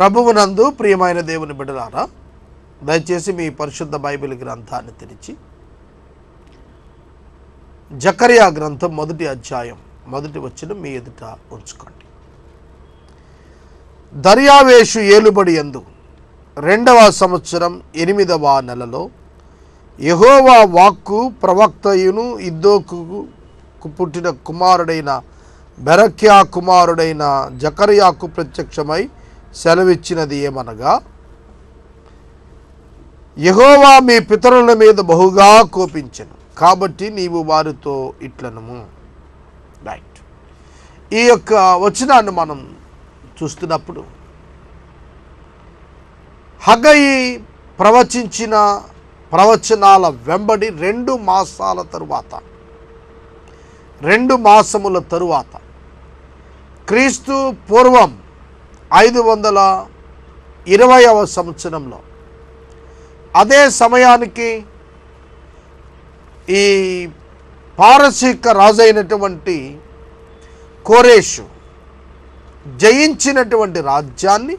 ప్రభువునందు ప్రియమైన దేవుని బిడ్డలారా దయచేసి మీ పరిశుద్ధ బైబిల్ గ్రంథాన్ని తెరిచి జకరియా గ్రంథం మొదటి అధ్యాయం మొదటి వచ్చిన మీ ఎదుట ఉంచుకోండి. దర్యావేషు ఏలుబడి ఎందు రెండవ సంవత్సరం ఎనిమిదవ నెలలో యహోవా వాక్కు ప్రవక్తయును ఇద్దోకు పుట్టిన కుమారుడైన బెరక్యా కుమారుడైన జకర్యాకు ప్రత్యక్షమై సెలవిచ్చినది ఏమనగా యహోవా మీ పితరుల మీద బహుగా కోపించను కాబట్టి నీవు వారితో ఇట్లనము. రైట్ ఈ యొక్క వచనాన్ని మనం చూస్తున్నప్పుడు హగయి ప్రవచించిన ప్రవచనాల వెంబడి రెండు మాసాల తరువాత రెండు మాసముల తరువాత క్రీస్తు పూర్వం ఐదు వందల ఇరవైవ సంవత్సరంలో. అదే సమయానికి ఈ పారసీక రాజైనటువంటి కోరేషు జయించినటువంటి రాజ్యాన్ని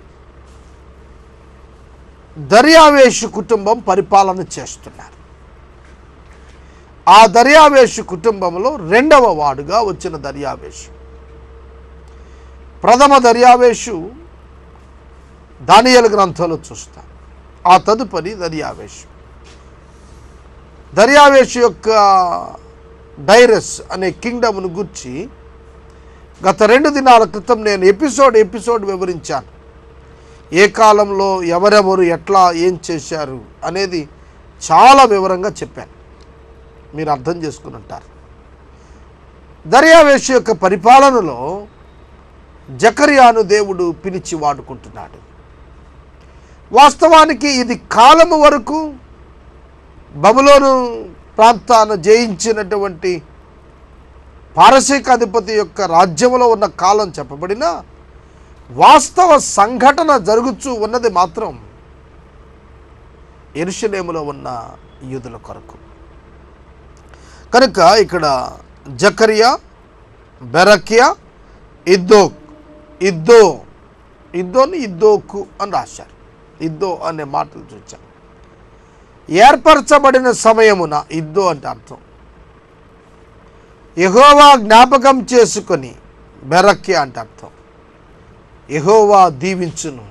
దర్యావేషు కుటుంబం పరిపాలన చేస్తున్నారు. ఆ దర్యావేషు కుటుంబంలో రెండవ వాడుగా వచ్చిన దర్యావేషు. ప్రథమ దర్యావేషు దానియల గ్రంథంలో చూస్తాం ఆ తదుపరి దర్యావేషు దర్యావేషు యొక్క డైరస్ అనే కింగ్డమ్ను గుర్చి గత రెండు దినాల క్రితం నేను ఎపిసోడ్ ఎపిసోడ్ వివరించాను. ఏ కాలంలో ఎవరెవరు ఎట్లా ఏం చేశారు అనేది చాలా వివరంగా చెప్పాను. మీరు అర్థం చేసుకుని ఉంటారు. దర్యావేషు యొక్క పరిపాలనలో జకర్యాను దేవుడు పిలిచి వాడుకుంటున్నాడు. వాస్తవానికి ఇది కాలము వరకు బబులోను ప్రాంతాన్ని జయించినటువంటి పారసీక అధిపతి యొక్క రాజ్యంలో ఉన్న కాలం చెప్పబడిన వాస్తవ సంఘటన జరుగుతూ ఉన్నది మాత్రం ఎరుషలేములో ఉన్న యూదుల కొరకు. కనుక ఇక్కడ జకరియా బెరకియా ఇద్దో ఇద్దో ఇద్దోని ఇద్దోకు అని రాశారు. ఇద్దో అనే మాటలు చూచాం. ఏర్పరచబడిన సమయమున ఇద్దో అంటే అర్థం. యహోవా జ్ఞాపకం చేసుకొని బెరక్కి అంటే అర్థం. యహోవా దీవించును.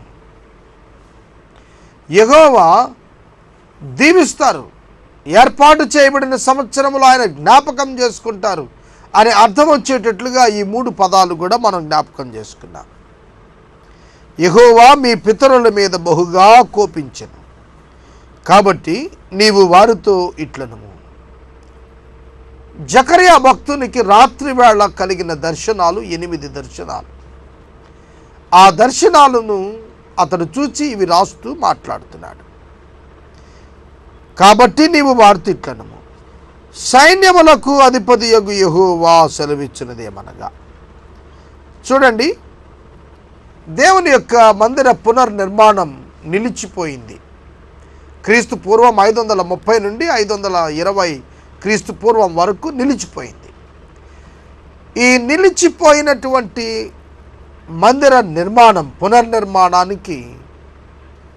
యహోవా దీవిస్తారు. ఏర్పాటు చేయబడిన సంవత్సరములో ఆయన జ్ఞాపకం చేసుకుంటారు. అని అర్థం వచ్చేటట్లుగా ఈ మూడు పదాలు కూడా మనం జ్ఞాపకం చేసుకున్నాం. యహోవా మీ పితరుల మీద బహుగా కోపించను. కాబట్టి నీవు వారితో ఇట్లనము. జకరియా భక్తునికి రాత్రివేళ కలిగిన దర్శనాలు ఎనిమిది దర్శనాలు. ఆ దర్శనాలను అతడు చూచి ఇవి రాస్తూ మాట్లాడుతున్నాడు. కాబట్టి నీవు వారితో ఇట్లనము. సైన్యములకు అధిపతి యగు యహోవా సెలవిచ్చినదేమనగా. చూడండి దేవుని యొక్క మందిర పునర్నిర్మాణం నిలిచిపోయింది. క్రీస్తు పూర్వం ఐదు వందల ముప్పై నుండి ఐదు వందల ఇరవై క్రీస్తు పూర్వం వరకు నిలిచిపోయింది. ఈ నిలిచిపోయినటువంటి మందిర నిర్మాణం పునర్నిర్మాణానికి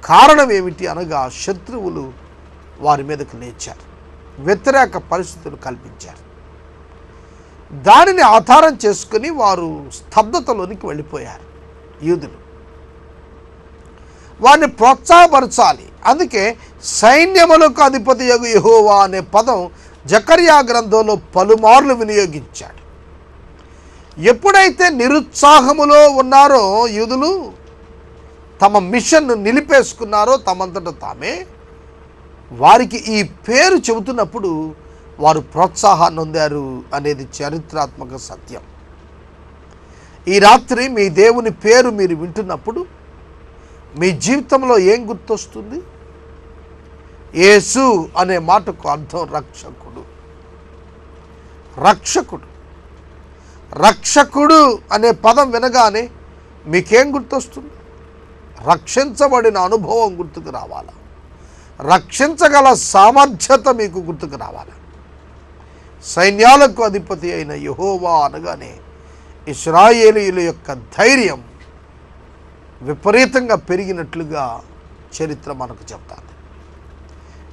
కారణం ఏమిటి అనగా శత్రువులు వారి మీదకు లేచారు. వ్యతిరేక పరిస్థితులు కల్పించారు. దానిని ఆధారం చేసుకుని వారు స్తబ్దతలోనికి వెళ్ళిపోయారు యూదులు. వారిని ప్రోత్సాహపరచాలి. అందుకే సైన్యములకు అధిపతి యగు యహోవా అనే పదం జకర్యా గ్రంథంలో పలుమార్లు వినియోగించాడు. ఎప్పుడైతే నిరుత్సాహములో ఉన్నారో యూదులు తమ మిషన్ను నిలిపేసుకున్నారో తమంతట తామే వారికి ఈ పేరు చెబుతున్నప్పుడు వారు ప్రోత్సాహాన్ని పొందారు అనేది చరిత్రాత్మక సత్యం. ఈ రాత్రి మీ దేవుని పేరు మీరు వింటున్నప్పుడు మీ జీవితంలో ఏం గుర్తొస్తుంది? యేసు అనే మాటకు అర్థం రక్షకుడు. రక్షకుడు. రక్షకుడు అనే పదం వినగానే మీకేం గుర్తొస్తుంది? రక్షించబడిన అనుభవం గుర్తుకు రావాలా? రక్షించగల సామర్థ్యత మీకు గుర్తుకు రావాలి. సైన్యాలకు అధిపతి అయిన యహోవా అనగానే ఇస్రాయేలీయుల యొక్క ధైర్యం విపరీతంగా పెరిగినట్లుగా చరిత్ర మనకు చెప్తాను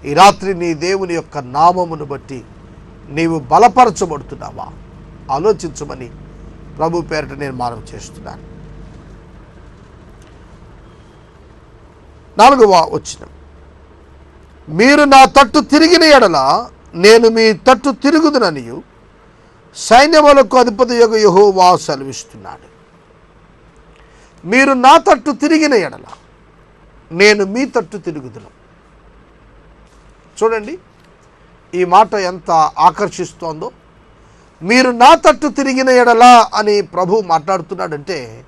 ఈ రాత్రి నీ దేవుని యొక్క నామమును బట్టి నీవు బలపరచబడుతున్నావా? ఆలోచించమని ప్రభు పేరిట నేను మానవ చేస్తున్నాను. నాలుగవ వచ్చిన మీరు నా తట్టు తిరిగిన ఎడల నేను మీ తట్టు తిరుగుదుననియు. సైన్యములకు అధిపతి యొక్క యహోవా సెలవిస్తున్నాడు. మీరు నా తట్టు తిరిగిన ఎడల నేను మీ తట్టు తిరుగుదును. చూడండి ఈ మాట ఎంత ఆకర్షిస్తోందో. మీరు నా తట్టు తిరిగిన ఎడలా అని ప్రభు మాట్లాడుతున్నాడంటే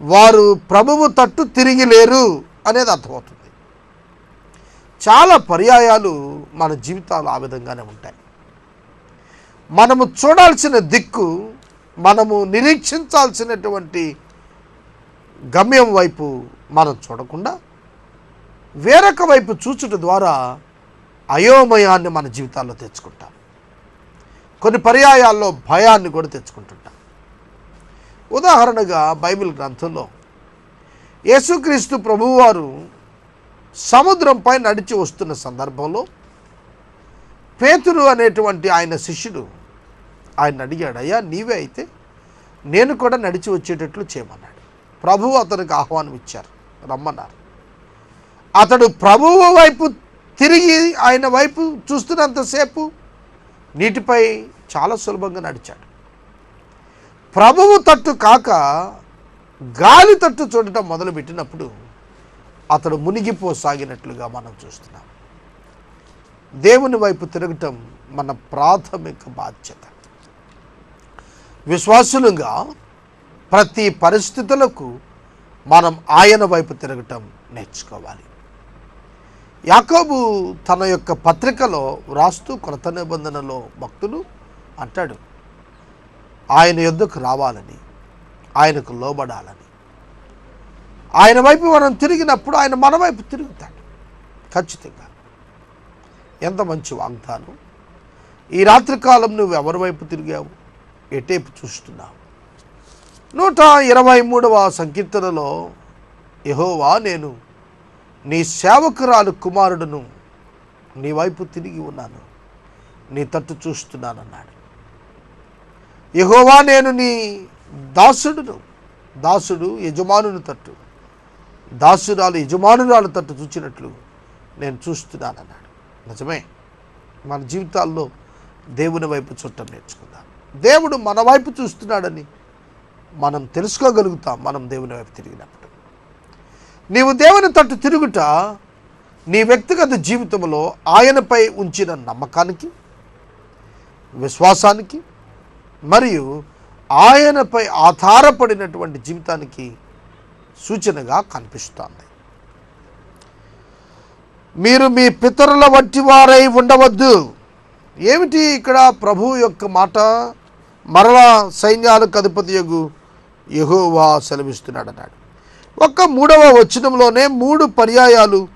వారు ప్రభువు తట్టు తిరిగి లేరు అనేది అర్థమవుతుంది. చాలా పర్యాయాలు మన జీవితాలు ఆ విధంగానే ఉంటాయి. మనము చూడాల్సిన దిక్కు మనము నిరీక్షించాల్సినటువంటి గమ్యం వైపు మనం చూడకుండా వేరొక వైపు చూచుట ద్వారా అయోమయాన్ని మన జీవితాల్లో తెచ్చుకుంటాం. కొన్ని పర్యాయాల్లో భయాన్ని కూడా తెచ్చుకుంటుంటాం. ఉదాహరణగా బైబిల్ గ్రంథంలో యేసుక్రీస్తు ప్రభువారు సముద్రంపై నడిచి వస్తున్న సందర్భంలో పేతురు అనేటువంటి ఆయన శిష్యుడు ఆయన అడిగాడు అయ్యా నీవే అయితే నేను కూడా నడిచి వచ్చేటట్లు చేయమన్నాడు. ప్రభువు అతనికి ఆహ్వానం ఇచ్చారు రమ్మన్నారు. అతడు ప్రభువు వైపు తిరిగి ఆయన వైపు చూస్తున్నంతసేపు నీటిపై చాలా సులభంగా నడిచాడు. ప్రభువు తట్టు కాక గాలి తట్టు చూడటం మొదలుపెట్టినప్పుడు అతడు మునిగిపోసాగినట్లుగా మనం చూస్తున్నాం. దేవుని వైపు తిరగటం మన ప్రాథమిక బాధ్యత. విశ్వాసులుగా ప్రతి పరిస్థితులకు మనం ఆయన వైపు తిరగటం నేర్చుకోవాలి. యాకోబు తన యొక్క పత్రికలో వ్రాస్తూ కొత్త నిబంధనలో భక్తులు అంటాడు ఆయన యుద్ధకు రావాలని? ఆయనకు లోబడాలని? ఆయన వైపు మనం తిరిగినప్పుడు ఆయన మన వైపు తిరుగుతాడు. ఖచ్చితంగా. ఎంత మంచి వాగ్దానం. ఈ రాత్రికాలం నువ్వు ఎవరి వైపు తిరిగావు? ఎటేపు చూస్తున్నావు? నూట ఇరవై మూడవ సంకీర్తనలో యహోవా నేను నీ సేవకురాలు కుమారుడును నీ వైపు తిరిగి ఉన్నాను. నీ తట్టు చూస్తున్నానన్నాడు. యహోవా నేను నీ దాసుడును దాసుడు యజమానుని తట్టు. దాసురాలు యజమానురాలు తట్టు చూచినట్లు నేను చూస్తున్నానన్నాడు. నిజమే. మన జీవితాల్లో దేవుని వైపు చుట్టం నేర్చుకుందాం. దేవుడు మన వైపు చూస్తున్నాడని మనం తెలుసుకోగలుగుతాం. మనం దేవుని వైపు తిరిగినప్పుడు. నీవు దేవుని తట్టు తిరుగుట నీ వ్యక్తిగత జీవితంలో ఆయనపై ఉంచిన నమ్మకానికి విశ్వాసానికి మరియు ఆయనపై ఆధారపడినటువంటి జీవితానికి సూచనగా కనిపిస్తోంది. మీరు మీ పితరుల వంటి వారై ఉండవద్దు. ఏమిటి ఇక్కడ ప్రభు యొక్క మాట? మరలా సైన్యాలకు అధిపతి యగు యహోవా సెలవిస్తున్నాడు అన్నాడు ఒక్క మూడవ వచనంలోనే మూడు పర్యాయాలు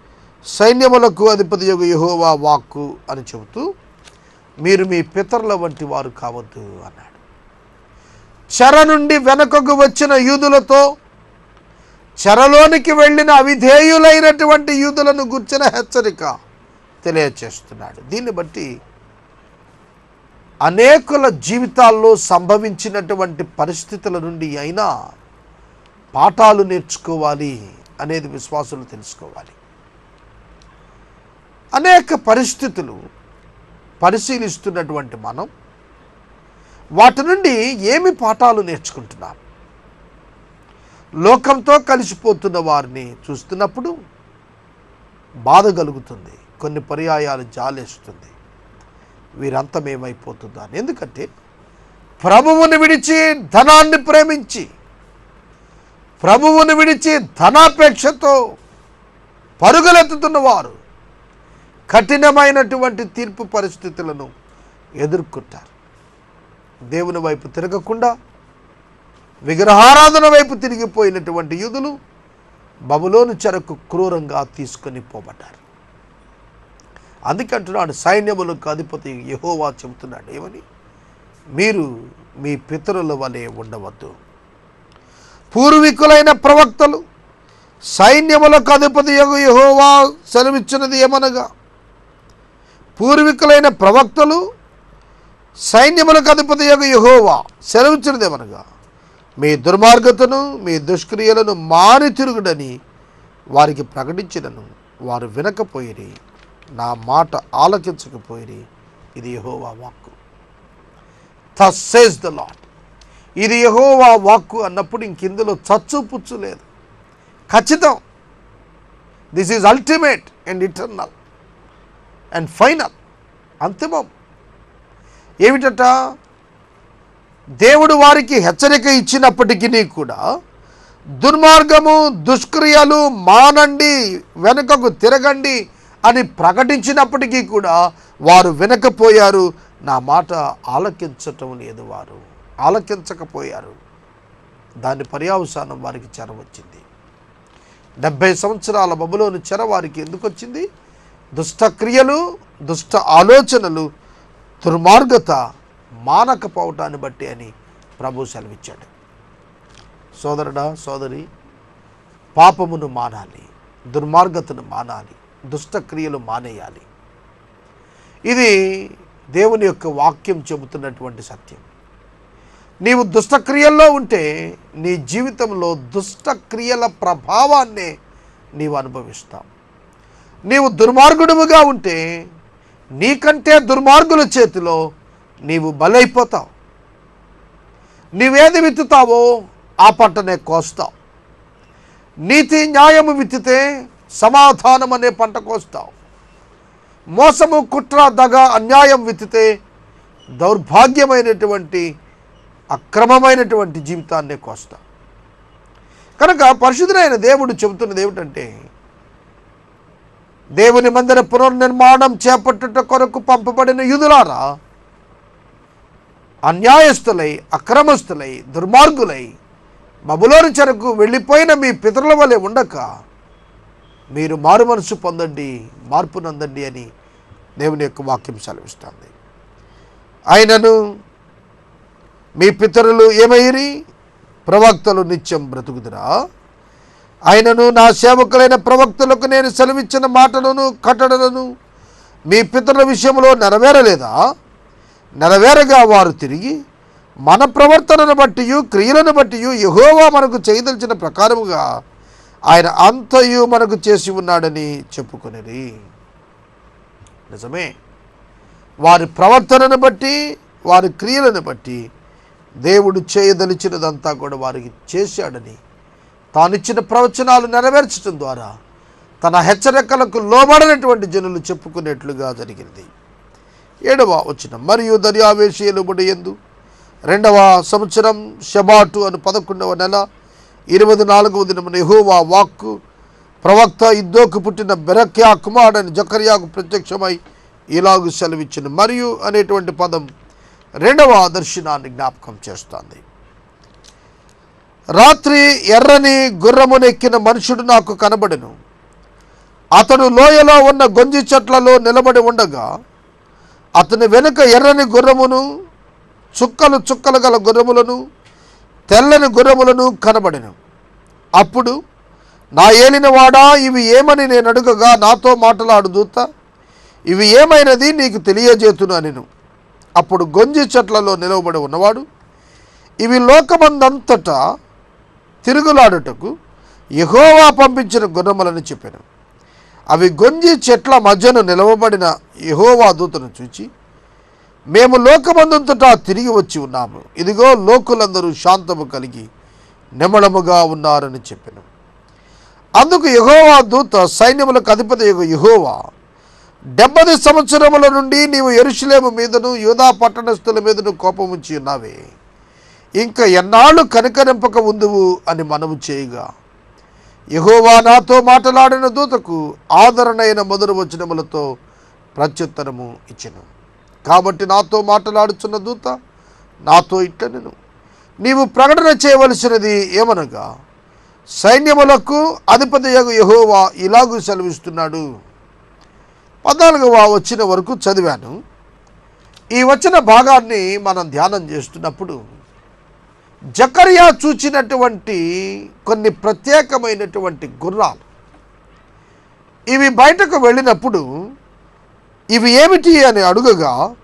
సైన్యములకు అధిపతి యగు యహోవా వాక్కు అని చెబుతూ మీరు మీ పితరుల వంటి వారు కావద్దు అన్నాడు. చెర నుండి వెనకకు వచ్చిన యూదులతో చెరలోనికి వెళ్ళిన అవిధేయులైనటువంటి యూదులను గుర్చిన హెచ్చరిక తెలియచేస్తున్నాడు. దీన్ని బట్టి అనేకుల జీవితాల్లో సంభవించినటువంటి పరిస్థితుల నుండి అయినా పాఠాలు నేర్చుకోవాలి అనేది విశ్వాసులు తెలుసుకోవాలి. అనేక పరిస్థితులు పరిశీలిస్తున్నటువంటి మనం వాటి నుండి ఏమి పాఠాలు నేర్చుకుంటున్నాం? లోకంతో కలిసిపోతున్న వారిని చూస్తున్నప్పుడు బాధ కలుగుతుంది కొన్ని పర్యాయాలు జాలేస్తుంది. వీరంతమేమైపోతుందా అని ఎందుకంటే ప్రభువుని విడిచి ధనాన్ని ప్రేమించి ప్రభువుని విడిచి ధనాపేక్షతో పరుగులెత్తుతున్న వారు కఠినమైనటువంటి తీర్పు పరిస్థితులను ఎదుర్కొంటారు. దేవుని వైపు తిరగకుండా విగ్రహారాధన వైపు తిరిగిపోయినటువంటి యూదులు బబులోను చెరకు క్రూరంగా తీసుకొని పోబడ్డారు. అందుకంటున్నాడు సైన్యములకు అధిపతి యహోవా చెబుతున్నాడు ఏమని? మీరు మీ పితరుల వలె ఉండవద్దు. పూర్వీకులైన ప్రవక్తలు సైన్యములకు అధిపతి యహోవా సెలవిచ్చినది ఏమనగా పూర్వీకులైన ప్రవక్తలు సైన్యములకు అధిపతి యహోవా సెలవిచ్చినది ఏమనగా మీ దుర్మార్గతను మీ దుష్క్రియలను మాని తిరుగుడని వారికి ప్రకటించినను. వారు వినకపోయిరి నా మాట ఆలకించకపోయిరి. ఇది యహోవా వాక్కు. థస్ ద లాట్ ఇది యహోవా వాక్కు అన్నప్పుడు ఇంకిందులో చచ్చు పుచ్చు లేదు. ఖచ్చితం. This is ultimate and eternal and final అంతిమం. ఏమిటట? దేవుడు వారికి హెచ్చరిక ఇచ్చినప్పటికీ కూడా దుర్మార్గము దుష్క్రియలు మానండి వెనుకకు తిరగండి అని ప్రకటించినప్పటికీ కూడా వారు వెనకపోయారు. నా మాట ఆలకించటం లేదు వారు ఆలకించకపోయారు. దాని పర్యావసానం వారికి చెర వచ్చింది డెబ్భై సంవత్సరాల బబులోని చెర వారికి ఎందుకు వచ్చింది? దుష్ట క్రియలు దుష్ట ఆలోచనలు దుర్మార్గత మానకపోవటాన్ని బట్టి అని ప్రభు సెలవిచ్చాడు. సోదరుడా సోదరి పాపమును మానాలి దుర్మార్గతను మానాలి దుష్టక్రియలు మానేయాలి. ఇది దేవుని యొక్క వాక్యం చెబుతున్నటువంటి సత్యం. నీవు దుష్టక్రియల్లో ఉంటే నీ జీవితంలో దుష్టక్రియల ప్రభావాన్నే నీవు అనుభవిస్తావు. నీవు దుర్మార్గుడుగా ఉంటే నీకంటే దుర్మార్గుల చేతిలో నీవు బలైపోతావు. నీవేది విత్తుతావో ఆ పంటనే కోస్తావు. నీతి న్యాయము విత్తితే సమాధానం అనే పంట కోస్తావు. మోసము కుట్ర దగ అన్యాయం విత్తితే దౌర్భాగ్యమైనటువంటి అక్రమమైనటువంటి జీవితాన్ని కోస్తాం కనుక పరిశుద్ధులైన దేవుడు చెబుతున్నది ఏమిటంటే దేవుని మందిర పునర్నిర్మాణం చేపట్టుట కొరకు పంపబడిన యుధులారా అన్యాయస్తులై అక్రమస్తులై దుర్మార్గులై బబులోని చెరకు వెళ్ళిపోయిన మీ పితరుల వలె ఉండక మీరు మారు మనసు పొందండి మార్పు నందండి అని దేవుని యొక్క వాక్యం సెలవిస్తుంది. ఆయనను మీ పితరులు ఏమయ్యి ప్రవక్తలు నిత్యం బ్రతుకుదురా. ఆయనను నా సేవకులైన ప్రవక్తలకు నేను సెలవిచ్చిన మాటలను కట్టడలను మీ పితరుల విషయంలో నెరవేరలేదా? నెరవేరగా వారు తిరిగి మన ప్రవర్తనను బట్టి క్రియలను బట్టి యహోవా మనకు చేయదలిచిన ప్రకారముగా ఆయన అంతయు మనకు చేసి ఉన్నాడని చెప్పుకునేది నిజమే. వారి ప్రవర్తనను బట్టి వారి క్రియలను బట్టి దేవుడు చేయదలిచినదంతా కూడా వారికి చేశాడని తానిచ్చిన ప్రవచనాలు నెరవేర్చడం ద్వారా తన హెచ్చరికలకు లోబడినటువంటి జనులు చెప్పుకునేట్లుగా జరిగింది. ఏడవ వచ్చిన మరియు దర్యావేశీయులుబడి ఎందు. రెండవ సంవత్సరం షబాటు అని పదకొండవ నెల ఇరవై నాలుగవ దినమున యెహోవా వాక్కు ప్రవక్త ఇద్దోకు పుట్టిన బెరక్యా కుమారుడని జకర్యాకు ప్రత్యక్షమై ఇలాగు సెలవిచ్చిన. మరియు అనేటువంటి పదం రెండవ దర్శనాన్ని జ్ఞాపకం చేస్తుంది. రాత్రి ఎర్రని గుర్రమునెక్కిన మనుషుడు నాకు కనబడెను. అతడు లోయలో ఉన్న గొంజి చెట్లలో నిలబడి ఉండగా అతని వెనుక ఎర్రని గుర్రమును చుక్కలు చుక్కలు గల గుర్రములను తెల్లని గుర్రములను కనబడిను. అప్పుడు నా ఏలినవాడా ఇవి ఏమని నేను అడుగగా నాతో మాటలాడు దూత. ఇవి ఏమైనది నీకు తెలియజేతును నేను అప్పుడు గొంజి చెట్లలో నిలవబడి ఉన్నవాడు ఇవి లోకమందంతటా తిరుగులాడుటకు యహోవా పంపించిన గుర్రములని చెప్పాను. అవి గొంజి చెట్ల మధ్యన నిలవబడిన యహోవా దూతను చూచి మేము లోకమందంతటా తిరిగి వచ్చి ఉన్నాము. ఇదిగో లోకులందరూ శాంతము కలిగి నిమళముగా ఉన్నారని చెప్పాను. అందుకు యహోవా దూత సైన్యములకు అధిపతి యహోవా డెబ్బది సంవత్సరముల నుండి నీవు ఎరుషులేము మీదను యూదా పట్టణస్థుల మీదను కోపముంచి ఉన్నావే. ఇంకా ఎన్నాళ్ళు కనికరింపక ఉందువు అని మనము చేయగా యహోవా నాతో మాట్లాడిన దూతకు ఆదరణైన మొదలు వచనములతో ప్రత్యుత్తరము ఇచ్చెను. కాబట్టి నాతో మాట్లాడుచున్న దూత నాతో ఇట్లనెను. నీవు ప్రకటన చేయవలసినది ఏమనగా సైన్యములకు అధిపతి యహోవా ఇలాగూ సెలవిస్తున్నాడు. పద్నాలుగవ వచ్చిన వరకు చదివాను. ఈ వచ్చిన భాగాన్ని మనం ధ్యానం చేస్తున్నప్పుడు జకరియా చూచినటువంటి కొన్ని ప్రత్యేకమైనటువంటి గుర్రాలు. ఇవి బయటకు వెళ్ళినప్పుడు ఇవి ఏమిటి అని అడుగగా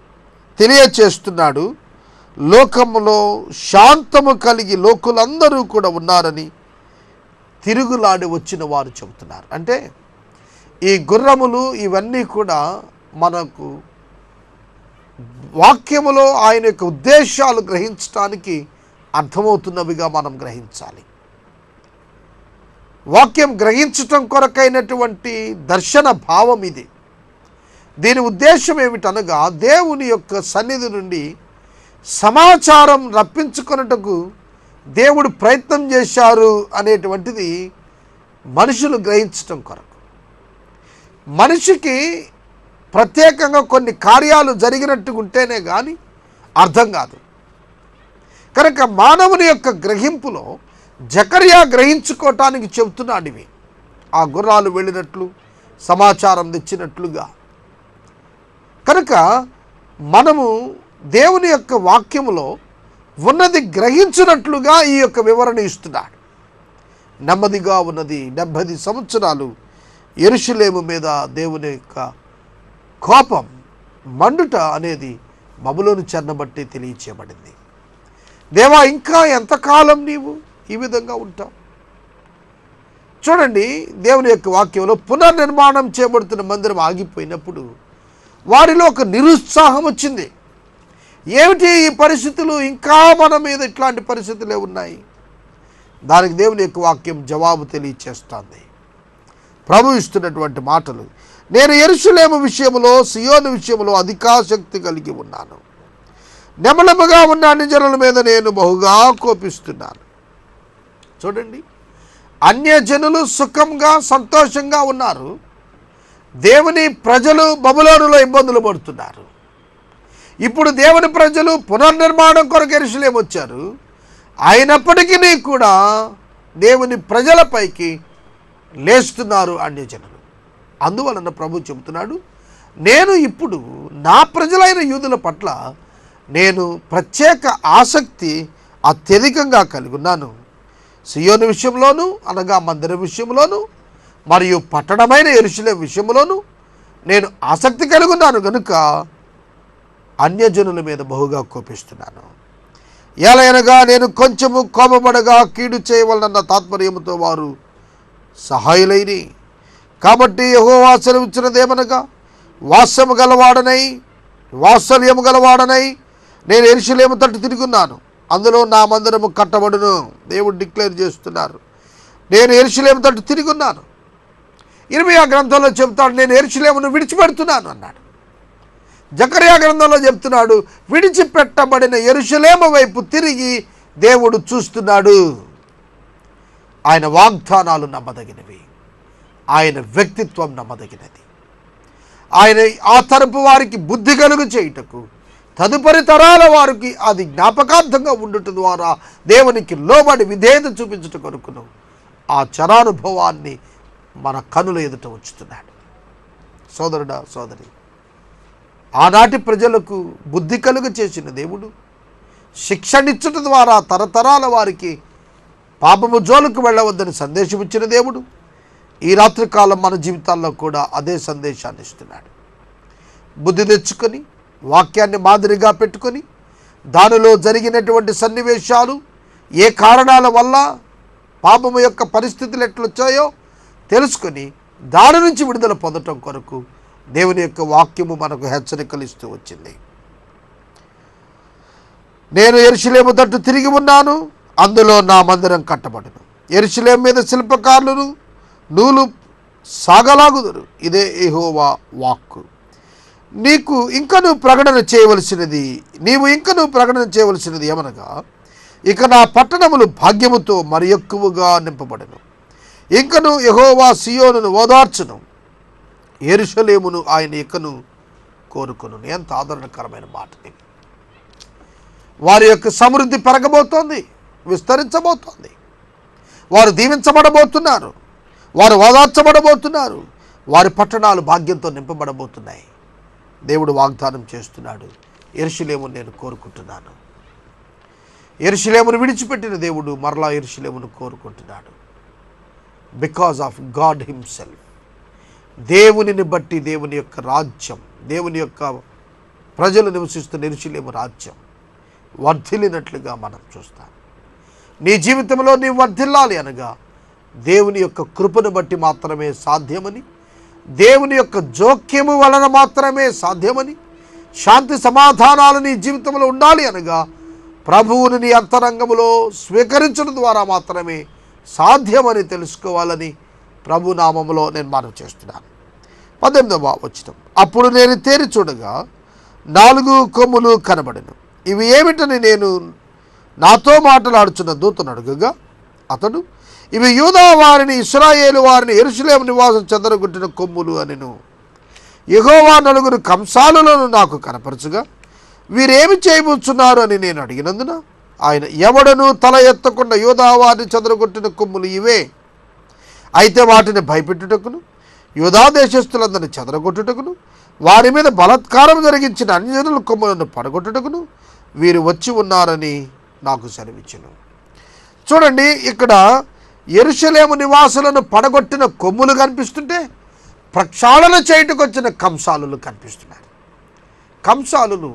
తెలియచేస్తున్నాడు. లోకములో శాంతము కలిగి లోకులందరూ కూడా ఉన్నారని తిరుగులాడి వచ్చిన వారు చెబుతున్నారు. అంటే ఈ గుర్రములు ఇవన్నీ కూడా మనకు వాక్యములో ఆయన యొక్క ఉద్దేశాలు గ్రహించడానికి అర్థమవుతున్నవిగా మనం గ్రహించాలి. వాక్యం గ్రహించటం కొరకైనటువంటి దర్శన భావం ఇది. దీని ఉద్దేశం ఏమిటనగా దేవుని యొక్క సన్నిధి నుండి సమాచారం రప్పించుకొనుటకు దేవుడు ప్రయత్నం చేశారు అనేటువంటిది మనుషులు గ్రహించటం కొరకు. మనిషికి ప్రత్యేకంగా కొన్ని కార్యాలు జరిగినట్టు ఉంటేనే కానీ అర్థం కాదు. కనుక మానవుని యొక్క గ్రహింపులో జకర్యా గ్రహించుకోవటానికి చెబుతున్నాడు ఇవి ఆ గుర్రాలు వెళ్ళినట్లు సమాచారం తెచ్చినట్లుగా. కనుక మనము దేవుని యొక్క వాక్యములో ఉన్నది గ్రహించినట్లుగా ఈ యొక్క వివరణ ఇస్తున్నాడు. నెమ్మదిగా ఉన్నది డెబ్భై సంవత్సరాలు ఎరుషులేము మీద దేవుని యొక్క కోపం మండుట అనేది బబులోను చెన్నబట్టి తెలియచేయబడింది. దేవా ఇంకా ఎంతకాలం నీవు ఈ విధంగా ఉంటావు? చూడండి దేవుని యొక్క వాక్యంలో పునర్నిర్మాణం చేయబడుతున్న మందిరం ఆగిపోయినప్పుడు వారిలో ఒక నిరుత్సాహం వచ్చింది. ఏమిటి ఈ పరిస్థితులు? ఇంకా మన మీద ఇట్లాంటి పరిస్థితులే ఉన్నాయి. దానికి దేవుని యొక్క వాక్యం జవాబు తెలియచేస్తుంది. ప్రభు ఇస్తున్నటువంటి మాటలు. నేను ఎరుసలేము విషయంలో సియోను విషయంలో అధికాశక్తి కలిగి ఉన్నాను. నెమలముగా ఉన్న అన్ని జనుల మీద నేను బహుగా కోపిస్తున్నాను. చూడండి. అన్యజనులు సుఖంగా సంతోషంగా ఉన్నారు. దేవుని ప్రజలు బబులోనులో ఇబ్బందులు పడుతున్నారు. ఇప్పుడు దేవుని ప్రజలు పునర్నిర్మాణం కొరకు ఎరుసలేం వచ్చారు. అయినప్పటికీ కూడా దేవుని ప్రజలపైకి లేస్తున్నారు అన్యజనులు. అందువలన ప్రభు చెబుతున్నాడు నేను ఇప్పుడు నా ప్రజలైన యూదుల పట్ల నేను ప్రత్యేక ఆసక్తి అత్యధికంగా కలిగి ఉన్నాను సియోని విషయంలోనూ అనగా మందిరం విషయంలోను మరియు పట్టణమైన ఎరుసలే విషయంలోనూ నేను ఆసక్తి కలిగి ఉన్నాను కనుక అన్యజనుల మీద బహుగా కోపిస్తున్నాను. ఎలయనగా నేను కొంచెము కోపపడగా కీడు చేయవలనన్న తాత్పర్యముతో వారు సహాయులైని. కాబట్టి యహోవా సెలవిచ్చినదేమనగా వాస్యము గలవాడనై వాత్సల్యము గలవాడనై నేను ఎరుసలేము తట్టు తిరుగున్నాను. అందులో నా మందిరము కట్టబడును. దేవుడు డిక్లేర్ చేస్తున్నారు. నేను ఎరుసలేము తట్టు తిరుగున్నాను. ఇరవై ఆ గ్రంథంలో చెబుతాడు నేను ఎరుసలేమును విడిచిపెడుతున్నాను అన్నాడు. జకర్యా గ్రంథంలో చెప్తున్నాడు విడిచిపెట్టబడిన ఎరుషులేమ వైపు తిరిగి దేవుడు చూస్తున్నాడు. ఆయన వాగ్దానాలు నమ్మదగినవి. ఆయన వ్యక్తిత్వం నమ్మదగినది. ఆయన ఆ తరపు వారికి బుద్ధి కలుగు చేయుటకు తదుపరి తరాల వారికి అది జ్ఞాపకార్థంగా ఉండటం ద్వారా దేవునికి లోబడి విధేయత చూపించుట కొరకును. ఆ చరానుభవాన్ని మన కనుల ఎదుట ఉంచుతున్నాడు. సోదరుడా సోదరి ఆనాటి ప్రజలకు బుద్ధి కలుగ చేసిన దేవుడు శిక్షణిచ్చుట ద్వారా తరతరాల వారికి పాపము జోలుకు వెళ్ళవద్దని సందేశం ఇచ్చిన దేవుడు ఈ రాత్రికాలం మన జీవితాల్లో కూడా అదే సందేశాన్ని ఇస్తున్నాడు. బుద్ధి తెచ్చుకొని వాక్యాన్ని మాదిరిగా పెట్టుకొని దానిలో జరిగినటువంటి సన్నివేశాలు ఏ కారణాల వల్ల పాపము యొక్క పరిస్థితులు ఎట్లొచ్చాయో తెలుసుకొని దాని నుంచి విడుదల పొందటం కొరకు దేవుని యొక్క వాక్యము మనకు హెచ్చరికలు ఇస్తూ వచ్చింది. నేను ఎరుసలేము తట్టు తిరిగి ఉన్నాను అందులో నా మందిరం కట్టబడును. ఎరుసలేం మీద శిల్పకారులను నూలు సాగలాగుదురు. ఇదే ఏహోవా వాక్కు. నీకు ఇంకను ప్రకటన చేయవలసినది నీవు ఇంకను ప్రకటన చేయవలసినది ఏమనగా ఇక నా పట్టణములు భాగ్యముతో మరి ఎక్కువగా నింపబడను. ఇంకను యహోవా సియోను ఓదార్చును. ఎరుషలేమును ఆయన ఇకను కోరుకును. ఎంత ఆదరణకరమైన మాట వారి యొక్క సమృద్ధి పెరగబోతోంది విస్తరించబోతోంది. వారు దీవించబడబోతున్నారు వారు ఓదార్చబడబోతున్నారు వారి పట్టణాలు భాగ్యంతో నింపబడబోతున్నాయి. దేవుడు వాగ్దానం చేస్తున్నాడు. ఎరుషులేమును నేను కోరుకుంటున్నాను. ఎరుషులేమును విడిచిపెట్టిన దేవుడు మరలా ఎరుషులేమును కోరుకుంటున్నాడు. బికాజ్ ఆఫ్ గాడ్ హిమ్సెల్ఫ్ దేవునిని బట్టి దేవుని యొక్క రాజ్యం దేవుని యొక్క ప్రజలు నివసిస్తున్న ఎరుషులేము రాజ్యం వర్ధిల్లినట్లుగా మనం చూస్తాం. నీ జీవితంలో నీవు వర్ధిల్లాలి అనగా దేవుని యొక్క కృపను బట్టి మాత్రమే సాధ్యమని దేవుని యొక్క జోక్యము వలన మాత్రమే సాధ్యమని శాంతి సమాధానాలు నీ జీవితంలో ఉండాలి అనగా ప్రభువుని నీ అంతరంగములో స్వీకరించడం ద్వారా మాత్రమే సాధ్యమని తెలుసుకోవాలని ప్రభు నామములో నేను మనం చేస్తున్నాను. పద్దెనిమిదవ వచనం. అప్పుడు నేను తేరి చూడగా నాలుగు కొమ్ములు కనబడను. ఇవి ఏమిటని నేను నాతో మాట్లాడుచున్న దూతను అడుగుగా అతడు ఇవి యూదా వారిని ఇస్రాయేలు వారిని ఎరుసలేం నివాసం చెందరగొట్టిన కొమ్ములు అనిను. యెహోవా నలుగురు కంసాలులను నాకు కనపరచుగా వీరేమి చేయబోతున్నారు అని నేను అడిగినందున ఆయన ఎవడను తల ఎత్తకుండా యూదా వారిని చెదరగొట్టిన కొమ్ములు ఇవే. అయితే వాటిని భయపెట్టుటకును యూదా దేశస్తులందరిని చెదరగొట్టుటకును వారి మీద బలత్కారం జరిగించిన అన్యజనుల కొమ్ములను పడగొట్టుటకును వీరు వచ్చి ఉన్నారని నాకు సెలవిచ్చును. చూడండి ఇక్కడ ఎరుషలేము నివాసులను పడగొట్టిన కొమ్ములు కనిపిస్తుంటే ప్రక్షాళన చేయటకు వచ్చిన కంసాలులు కనిపిస్తున్నారు కంసాలులు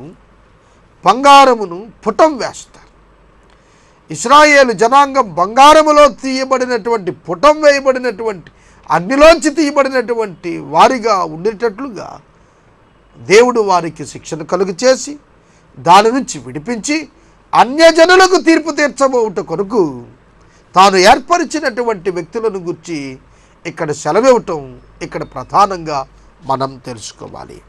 బంగారమును పుటం వేస్తారు. ఇస్రాయేలు జనాంగం బంగారములో తీయబడినటువంటి పుటం వేయబడినటువంటి అగ్నిలోంచి తీయబడినటువంటి వారిగా ఉండేటట్లుగా దేవుడు వారికి శిక్షణ కలుగు చేసి దాని నుంచి విడిపించి అన్యజనులకు తీర్పు తీర్చబోట కొరకు తాను ఏర్పరిచినటువంటి వ్యక్తులను గురించి ఇక్కడ సెలవివ్వటం ఇక్కడ ప్రధానంగా మనం తెలుసుకోవాలి.